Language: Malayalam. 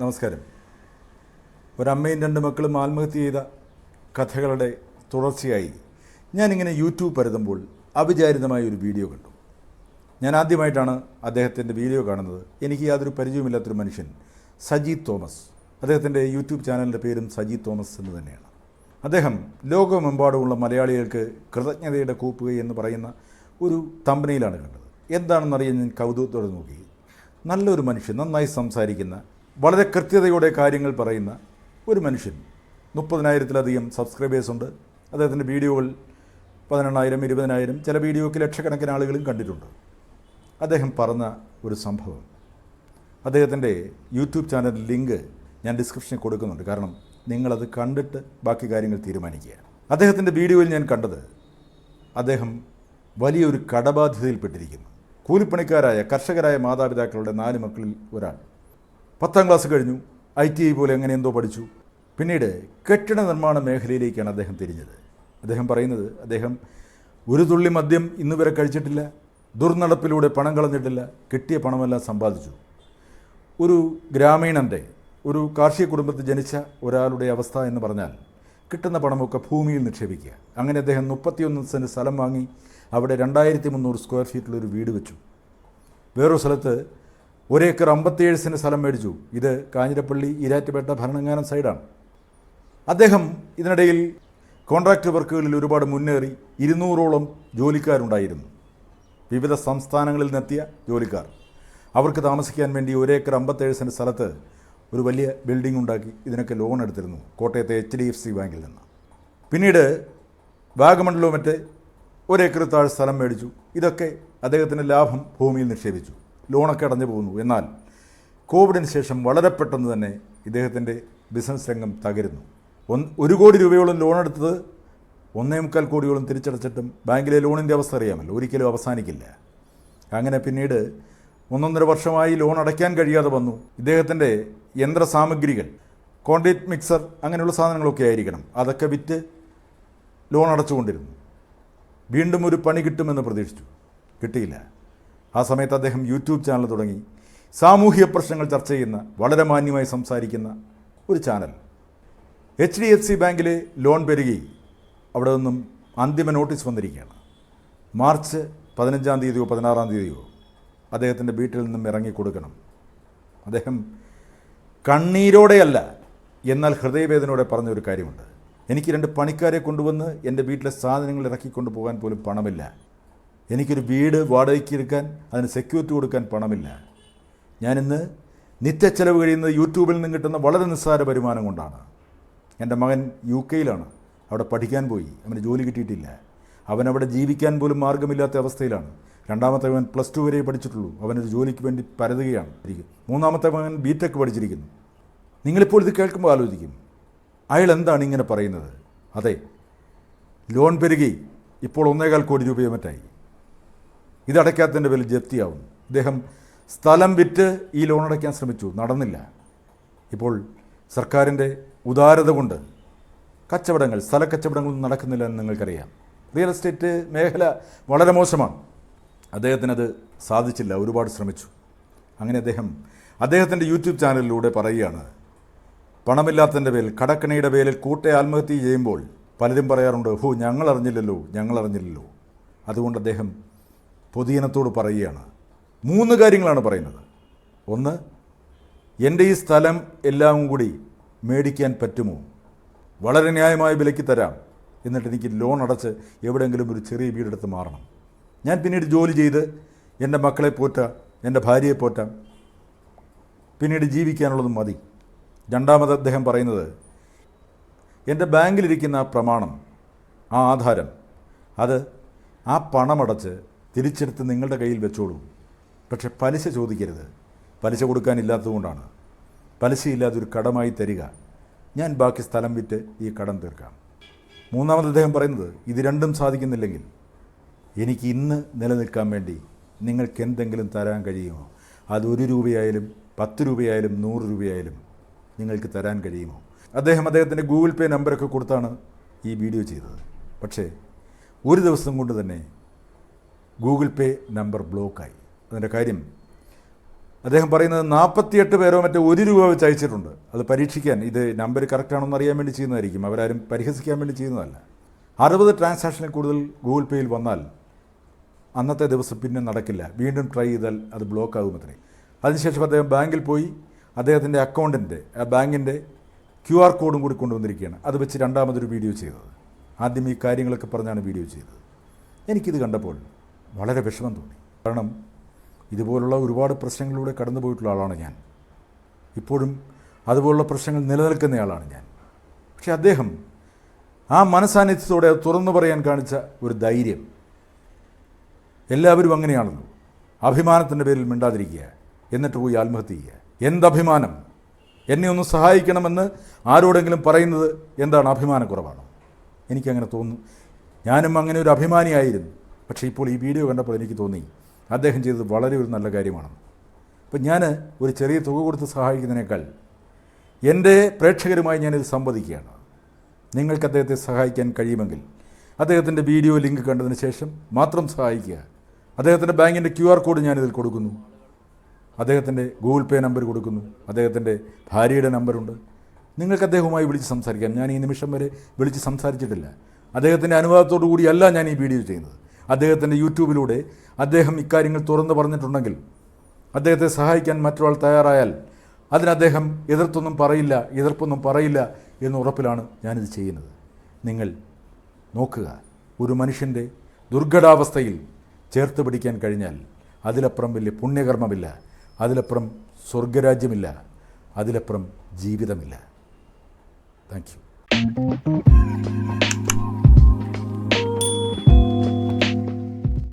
നമസ്കാരം. ഒരമ്മയും രണ്ട് മക്കളും ആത്മഹത്യ ചെയ്ത കഥകളുടെ തുടർച്ചയായി ഞാനിങ്ങനെ യൂട്യൂബ് പരതുമ്പോൾ അവിചാരിതമായ ഒരു വീഡിയോ കണ്ടു. ഞാൻ ആദ്യമായിട്ടാണ് അദ്ദേഹത്തിന്റെ വീഡിയോ കാണുന്നത്. എനിക്ക് യാതൊരു പരിചയമില്ലാത്തൊരു മനുഷ്യൻ സജീത് തോമസ്. അദ്ദേഹത്തിന്റെ യൂട്യൂബ് ചാനലിന്റെ പേരും സജീത് തോമസ് എന്ന് തന്നെയാണ്. അദ്ദേഹം ലോകമെമ്പാടുമുള്ള മലയാളികൾക്ക് കൃതജ്ഞതയുടെ കൂപ്പുക എന്ന് പറയുന്ന ഒരു തമ്പനയിലാണ് കണ്ടത്. എന്താണെന്നറിയാൻ ഞാൻ കൗതുകത്തോടെ നോക്കി. നല്ലൊരു മനുഷ്യൻ നന്നായി സംസാരിക്കുന്ന വളരെ കൃത്യതയോടെ കാര്യങ്ങൾ പറയുന്ന ഒരു മനുഷ്യൻ. മുപ്പതിനായിരത്തിലധികം സബ്സ്ക്രൈബേഴ്സ് ഉണ്ട്. അദ്ദേഹത്തിന്റെ വീഡിയോകൾ പതിനെണ്ണായിരം ഇരുപതിനായിരം ചില വീഡിയോയ്ക്ക് ലക്ഷക്കണക്കിന് ആളുകളും കണ്ടിട്ടുണ്ട്. അദ്ദേഹം പറഞ്ഞ ഒരു സംഭവം. അദ്ദേഹത്തിന്റെ യൂട്യൂബ് ചാനൽ ലിങ്ക് ഞാൻ ഡിസ്ക്രിപ്ഷനിൽ കൊടുക്കുന്നുണ്ട്. കാരണം നിങ്ങളത് കണ്ടിട്ട് ബാക്കി കാര്യങ്ങൾ തീരുമാനിക്കുക അദ്ദേഹത്തിന്റെ വീഡിയോയിൽ ഞാൻ കണ്ടത് അദ്ദേഹം വലിയൊരു കടബാധ്യതയിൽപ്പെട്ടിരിക്കുന്നു. കൂലിപ്പണിക്കാരായ കർഷകരായ മാതാപിതാക്കളുടെ നാല് മക്കളിൽ ഒരാൾ. പത്താം ക്ലാസ് കഴിഞ്ഞു. ഐ ടി ഐ പോലെ അങ്ങനെ എന്തോ പഠിച്ചു. പിന്നീട് കെട്ടിട നിർമ്മാണ മേഖലയിലേക്കാണ് അദ്ദേഹം തിരിഞ്ഞത്. അദ്ദേഹം പറയുന്നത് അദ്ദേഹം ഒരു തുള്ളി മദ്യം ഇന്ന് വരെ കഴിച്ചിട്ടില്ല ദുർനടപ്പിലൂടെ പണം കളഞ്ഞിട്ടില്ല കിട്ടിയ പണമെല്ലാം സമ്പാദിച്ചു. ഒരു ഗ്രാമീണന്റെ ഒരു കാർഷിക കുടുംബത്തിൽ ജനിച്ച ഒരാളുടെ അവസ്ഥ എന്ന് പറഞ്ഞാൽ കിട്ടുന്ന പണമൊക്കെ ഭൂമിയിൽ നിക്ഷേപിക്കുക. അങ്ങനെ അദ്ദേഹം മുപ്പത്തിയൊന്ന് സെന്റ് സ്ഥലം വാങ്ങി അവിടെ രണ്ടായിരത്തി മുന്നൂറ് സ്ക്വയർ ഫീറ്റിലൊരു വീട് വെച്ചു. വേറൊരു സ്ഥലത്ത് ഒരേക്കർ അമ്പത്തിയേഴ് സെന്റ് സ്ഥലം മേടിച്ചു. ഇത് കാഞ്ഞിരപ്പള്ളി ഈരാറ്റുപേട്ട ഭരണങ്ങാനം സൈഡാണ്. അദ്ദേഹം ഇതിനിടയിൽ കോൺട്രാക്ട് വർക്കുകളിൽ ഒരുപാട് മുന്നേറി ഇരുന്നൂറോളം ജോലിക്കാരുണ്ടായിരുന്നു. വിവിധ സംസ്ഥാനങ്ങളിൽ നിന്നെത്തിയ ജോലിക്കാർ. അവർക്ക് താമസിക്കാൻ വേണ്ടി ഒരേക്കർ അമ്പത്തേഴ് സെന്റ് സ്ഥലത്ത് ഒരു വലിയ ബിൽഡിംഗ് ഉണ്ടാക്കി ഇതിനൊക്കെ ലോൺ എടുത്തിരുന്നു കോട്ടയത്തെ എച്ച് ഡി എഫ് സി ബാങ്കിൽ നിന്ന്. പിന്നീട് വാഗമണ്ഡലവും മറ്റേ ഒരേക്കർ താഴെ സ്ഥലം മേടിച്ചു. ഇതൊക്കെ അദ്ദേഹത്തിന്റെ ലാഭം ഭൂമിയിൽ നിക്ഷേപിച്ചു. ലോണൊക്കെ അടഞ്ഞു പോകുന്നു. എന്നാൽ കോവിഡിന് ശേഷം വളരെ പെട്ടെന്ന് തന്നെ ഇദ്ദേഹത്തിന്റെ ബിസിനസ് രംഗം തകരുന്നു. ഒരു കോടി രൂപയോളം ലോൺ എടുത്തത് ഒന്നേ മുക്കാൽ കോടിയോളം തിരിച്ചടച്ചിട്ടും ബാങ്കിലെ ലോണിന്റെ അവസ്ഥ അറിയാമല്ലോ. ഒരിക്കലും അവസാനിക്കില്ല. അങ്ങനെ പിന്നീട് ഒന്നൊന്നര വർഷമായി ലോൺ അടയ്ക്കാൻ കഴിയാതെ വന്നു. ഇദ്ദേഹത്തിന്റെ യന്ത്ര സാമഗ്രികൾ കോൺക്രീറ്റ് മിക്സർ അങ്ങനെയുള്ള സാധനങ്ങളൊക്കെ ആയിരിക്കണം. അതൊക്കെ വിറ്റ് ലോൺ അടച്ചുകൊണ്ടിരുന്നു. വീണ്ടും ഒരു പണി കിട്ടുമെന്ന് പ്രതീക്ഷിച്ചു. കിട്ടിയില്ല. ആ സമയത്ത് അദ്ദേഹം യൂട്യൂബ് ചാനൽ തുടങ്ങി. സാമൂഹിക പ്രശ്നങ്ങൾ ചർച്ച ചെയ്യുന്ന വളരെ മാന്യമായി സംസാരിക്കുന്ന ഒരു channel. H D F C ബാങ്കിലെ ലോൺ പെരുകി. അവിടെ നിന്നും അന്തിമ നോട്ടീസ് വന്നിരിക്കുകയാണ്. മാർച്ച് പതിനഞ്ചാം തീയതിയോ പതിനാറാം തീയതിയോ അദ്ദേഹത്തിന്റെ വീട്ടിൽ നിന്നും ഇറങ്ങി കൊടുക്കണം. അദ്ദേഹം കണ്ണീരോടെയല്ല എന്നാൽ ഹൃദയവേദനയോടെ പറഞ്ഞൊരു കാര്യമുണ്ട്. എനിക്ക് രണ്ട് പണിക്കാരെ കൊണ്ടുവന്ന് എന്റെ വീട്ടിലെ സാധനങ്ങൾ ഇറക്കിക്കൊണ്ടു പോകാൻ പോലും പണമില്ല. എനിക്കൊരു വീട് വാടകയ്ക്ക് എടുക്കാൻ അതിന് സെക്യൂരിറ്റി കൊടുക്കാൻ പണമില്ല. ഞാനിന്ന് നിത്യച്ചെലവ് കഴിയുന്നത് യൂട്യൂബിൽ നിന്ന് കിട്ടുന്ന വളരെ നിസ്സാര വരുമാനം കൊണ്ടാണ്. എന്റെ മകൻ യു കെയിലാണ്. അവിടെ പഠിക്കാൻ പോയി. അവന് ജോലി കിട്ടിയിട്ടില്ല. അവനവിടെ ജീവിക്കാൻ പോലും മാർഗമില്ലാത്ത അവസ്ഥയിലാണ്. രണ്ടാമത്തെ മകൻ പ്ലസ് ടു വരെ പഠിച്ചിട്ടുള്ളൂ. അവനൊരു ജോലിക്ക് വേണ്ടി പരതുകയാണ്. മൂന്നാമത്തെ മകൻ ബി ടെക് പഠിച്ചിരിക്കുന്നു. നിങ്ങളിപ്പോൾ ഇത് കേൾക്കുമ്പോൾ ആലോചിക്കും. അയാൾ എന്താണ് ഇങ്ങനെ പറയുന്നത്? അതെ ലോൺ പെരുകി ഇപ്പോൾ ഒന്നേകാൽ കോടി രൂപയോ മറ്റായി. ഇതടയ്ക്കാത്തതിന്റെ പേരിൽ ജപ്തിയാവുന്നു. ഇദ്ദേഹം സ്ഥലം വിറ്റ് ഈ ലോൺ അടയ്ക്കാൻ ശ്രമിച്ചു. നടന്നില്ല. ഇപ്പോൾ സർക്കാരിന്റെ ഉദാരത കൊണ്ട് കച്ചവടങ്ങൾ സ്ഥല കച്ചവടങ്ങളൊന്നും നടക്കുന്നില്ല എന്ന് നിങ്ങൾക്കറിയാം. റിയൽ എസ്റ്റേറ്റ് മേഖല വളരെ മോശമാണ്. അദ്ദേഹത്തിനത് സാധിച്ചില്ല. ഒരുപാട് ശ്രമിച്ചു. അങ്ങനെ അദ്ദേഹം അദ്ദേഹത്തിന്റെ യൂട്യൂബ് ചാനലിലൂടെ പറയുകയാണ് പണമില്ലാത്തതിന്റെ പേരിൽ കടക്കണിയുടെ പേരിൽ കൂട്ടെ ആത്മഹത്യ ചെയ്യുമ്പോൾ പലരും പറയാറുണ്ട് ഹോ ഞങ്ങൾ അറിഞ്ഞില്ലല്ലോ ഞങ്ങൾ അറിഞ്ഞില്ലല്ലോ അതുകൊണ്ട് അദ്ദേഹം പൊതുജനത്തോട് പറയുകയാണ്. മൂന്ന് കാര്യങ്ങളാണ് പറയുന്നത്. ഒന്ന് എന്റെ ഈ സ്ഥലം എല്ലാം കൂടി മേടിക്കാൻ പറ്റുമോ? വളരെ ന്യായമായ വിലയ്ക്ക് തരാം. എന്നിട്ട് എനിക്ക് ലോൺ അടച്ച് എവിടെയെങ്കിലും ഒരു ചെറിയ വീടെടുത്ത് മാറണം. ഞാൻ പിന്നീട് ജോലി ചെയ്ത് എന്റെ മക്കളെ പോറ്റാം എന്റെ ഭാര്യയെ പോറ്റാം. പിന്നീട് ജീവിക്കാനുള്ളതും മതി. രണ്ടാമത് അദ്ദേഹം പറയുന്നത് എന്റെ ബാങ്കിലിരിക്കുന്ന ആ പ്രമാണം ആ ആധാരം അത് ആ പണമടച്ച് തിരിച്ചെടുത്ത് നിങ്ങളുടെ കയ്യിൽ വെച്ചോളൂ. പക്ഷെ പലിശ ചോദിക്കരുത്. പലിശ കൊടുക്കാനില്ലാത്തതുകൊണ്ടാണ്. പലിശയില്ലാതെ ഒരു കടമായി തരിക. ഞാൻ ബാക്കി സ്ഥലം വിറ്റ് ഈ കടം തീർക്കാം. മൂന്നാമത് അദ്ദേഹം പറയുന്നത് ഇത് രണ്ടും സാധിക്കുന്നില്ലെങ്കിൽ എനിക്ക് ഇന്ന് നിലനിൽക്കാൻ വേണ്ടി നിങ്ങൾക്ക് എന്തെങ്കിലും തരാൻ കഴിയുമോ? അത് ഒരു രൂപയായാലും പത്ത് രൂപയായാലും നൂറ് രൂപയായാലും നിങ്ങൾക്ക് തരാൻ കഴിയുമോ? അദ്ദേഹം അദ്ദേഹത്തിന്റെ ഗൂഗിൾ പേ നമ്പറൊക്കെ കൊടുത്താണ് ഈ വീഡിയോ ചെയ്തത്. പക്ഷേ ഒരു ദിവസം കൊണ്ട് തന്നെ ഗൂഗിൾ പേ നമ്പർ ബ്ലോക്കായി. അതിന്റെ കാര്യം അദ്ദേഹം പറയുന്നത് നാൽപ്പത്തിയെട്ട് പേരോ മറ്റോ ഒരു രൂപ വെച്ച് അയച്ചിട്ടുണ്ട്. അത് പരീക്ഷിക്കാൻ ഇത് നമ്പർ കറക്റ്റാണെന്ന് അറിയാൻ വേണ്ടി ചെയ്യുന്നതായിരിക്കും. അവരാരും പരിഹസിക്കാൻ വേണ്ടി ചെയ്യുന്നതല്ല. അറുപത് ട്രാൻസാക്ഷനിൽ കൂടുതൽ ഗൂഗിൾ പേയിൽ വന്നാൽ അന്നത്തെ ദിവസം പിന്നെ നടക്കില്ല. വീണ്ടും ട്രൈ ചെയ്താൽ അത് ബ്ലോക്ക് അത്രേ. അതിനുശേഷം അദ്ദേഹം ബാങ്കിൽ പോയി. അദ്ദേഹത്തിന്റെ അക്കൗണ്ടിന്റെ ആ ബാങ്കിന്റെ ക്യു ആർ കോഡും കൂടി കൊണ്ടുവന്നിരിക്കുകയാണ്. അത് വെച്ച് രണ്ടാമതൊരു വീഡിയോ ചെയ്തത്. ആദ്യം ഈ കാര്യങ്ങളൊക്കെ പറഞ്ഞാണ് വീഡിയോ ചെയ്തത്. എനിക്കിത് കണ്ടപ്പോൾ വളരെ വിഷമം തോന്നി. കാരണം ഇതുപോലുള്ള ഒരുപാട് പ്രശ്നങ്ങളിലൂടെ കടന്നു പോയിട്ടുള്ള ആളാണ് ഞാൻ. ഇപ്പോഴും അതുപോലുള്ള പ്രശ്നങ്ങൾ നിലനിൽക്കുന്നയാളാണ് ഞാൻ. പക്ഷേ അദ്ദേഹം ആ മനസാന്നിധ്യത്തോടെ അത് തുറന്നു പറയാൻ കാണിച്ച ഒരു ധൈര്യം. എല്ലാവരും അങ്ങനെയാണല്ലോ അഭിമാനത്തിന്റെ പേരിൽ മിണ്ടാതിരിക്കുക എന്നിട്ട് പോയി ആത്മഹത്യ ചെയ്യുക. എന്തഭിമാനം? എന്നെ ഒന്ന് സഹായിക്കണമെന്ന് ആരോടെങ്കിലും പറയുന്നത് എന്താണ് അഭിമാനക്കുറവാണോ? എനിക്കങ്ങനെ തോന്നുന്നു. ഞാനും അങ്ങനെ ഒരു അഭിമാനിയായിരുന്നു. പക്ഷേ ഇപ്പോൾ ഈ വീഡിയോ കണ്ടപ്പോൾ എനിക്ക് തോന്നി അദ്ദേഹം ചെയ്തത് വളരെ ഒരു നല്ല കാര്യമാണ്. അപ്പം ഞാൻ ഒരു ചെറിയ തുക കൊടുത്ത് സഹായിക്കുന്നതിനേക്കാൾ എന്റെ പ്രേക്ഷകരുമായി ഞാനിത് സംവദിക്കുകയാണ്. നിങ്ങൾക്ക് അദ്ദേഹത്തെ സഹായിക്കാൻ കഴിയുമെങ്കിൽ അദ്ദേഹത്തിന്റെ വീഡിയോ ലിങ്ക് കണ്ടതിന് ശേഷം മാത്രം സഹായിക്കുക. അദ്ദേഹത്തിന്റെ ബാങ്കിന്റെ ക്യു ആർ കോഡ് ഞാനിതിൽ കൊടുക്കുന്നു. അദ്ദേഹത്തിന്റെ ഗൂഗിൾ പേ നമ്പർ കൊടുക്കുന്നു. അദ്ദേഹത്തിന്റെ ഭാര്യയുടെ നമ്പറുണ്ട്. നിങ്ങൾക്ക് അദ്ദേഹവുമായി വിളിച്ച് സംസാരിക്കാം. ഞാൻ ഈ നിമിഷം വരെ വിളിച്ച് സംസാരിച്ചിട്ടില്ല. അദ്ദേഹത്തിന്റെ അനുവാദത്തോടു കൂടിയല്ല ഞാൻ ഈ വീഡിയോ ചെയ്യുന്നത്. അദ്ദേഹത്തിന്റെ യൂട്യൂബിലൂടെ അദ്ദേഹം ഇക്കാര്യങ്ങൾ തുറന്നു പറഞ്ഞിട്ടുണ്ടെങ്കിൽ അദ്ദേഹത്തെ സഹായിക്കാൻ മറ്റൊരാൾ തയ്യാറായാൽ അതിന് അദ്ദേഹം എതിർത്തൊന്നും പറയില്ല എതിർപ്പൊന്നും പറയില്ല എന്ന ഉറപ്പിലാണ് ഞാനിത് ചെയ്യുന്നത്. നിങ്ങൾ നോക്കുക ഒരു മനുഷ്യന്റെ ദുർഘടാവസ്ഥയിൽ ചേർത്ത് പിടിക്കാൻ കഴിഞ്ഞാൽ അതിലപ്പുറം വലിയ പുണ്യകർമ്മമില്ല അതിലപ്പുറം സ്വർഗരാജ്യമില്ല അതിലപ്പുറം ജീവിതമില്ല. Thank you.